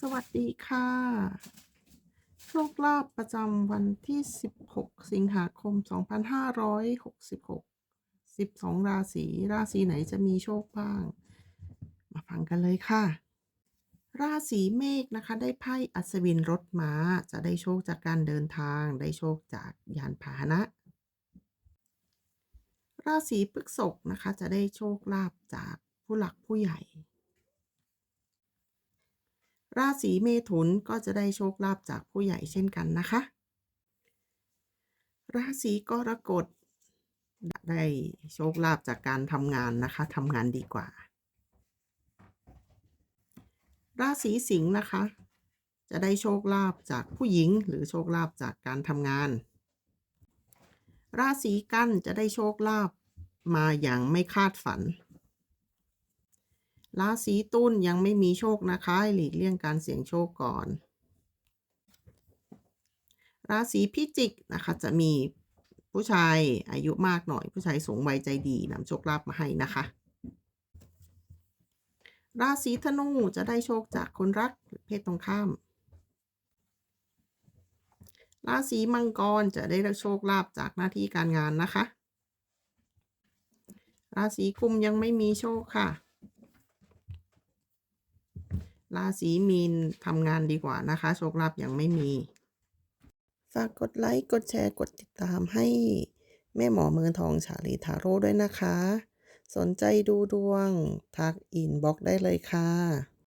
สวัสดีค่ะ โชคลาภประจำวันที่ 16 สิงหาคม 2566 12 ราศี ราศีไหนจะมีโชคบ้าง มาฟังกันเลยค่ะ ราศีเมษนะคะ ได้ไพ่อัศวินรถม้า จะได้โชคจากการเดินทาง ได้โชคจากยานพาหนะ ราศีพฤษภนะคะ จะได้โชคลาภจากผู้หลักผู้ใหญ่ ราศีเมถุนก็จะได้โชคลาภจากผู้ใหญ่เช่นกันนะคะ ราศีกรกฎได้โชคลาภจากการทำงานนะคะทำงานดีกว่า ราศีสิงห์นะคะ จะได้โชคลาภจากผู้หญิง หรือโชคลาภจากการทำงาน ราศีกันจะได้โชคลาภมาอย่างไม่คาดฝัน ราศีตุลยังไม่มีโชคนะคะหลีกเลี่ยงการเสี่ยงโชคก่อน ราศีพิจิกนะคะจะมีผู้ชายอายุมากหน่อยผู้ชายสูงวัยใจดีนำโชคลาภมาให้นะคะ ราศีธนูจะได้โชคจากคนรักเพศตรงข้าม ราศีมังกรจะได้รับโชคลาภจากหน้าที่การงานนะคะ ราศีกุมยังไม่มีโชคค่ะ ราศีมีนทำงานดีกว่านะคะ โชคลาภยังไม่มี ฝากกดไลค์ กดแชร์ กดติดตามให้แม่หมอเมืองทองชาลีทาโร่ด้วยนะคะ สนใจดูดวง ทักอินบ็อกได้เลยค่ะ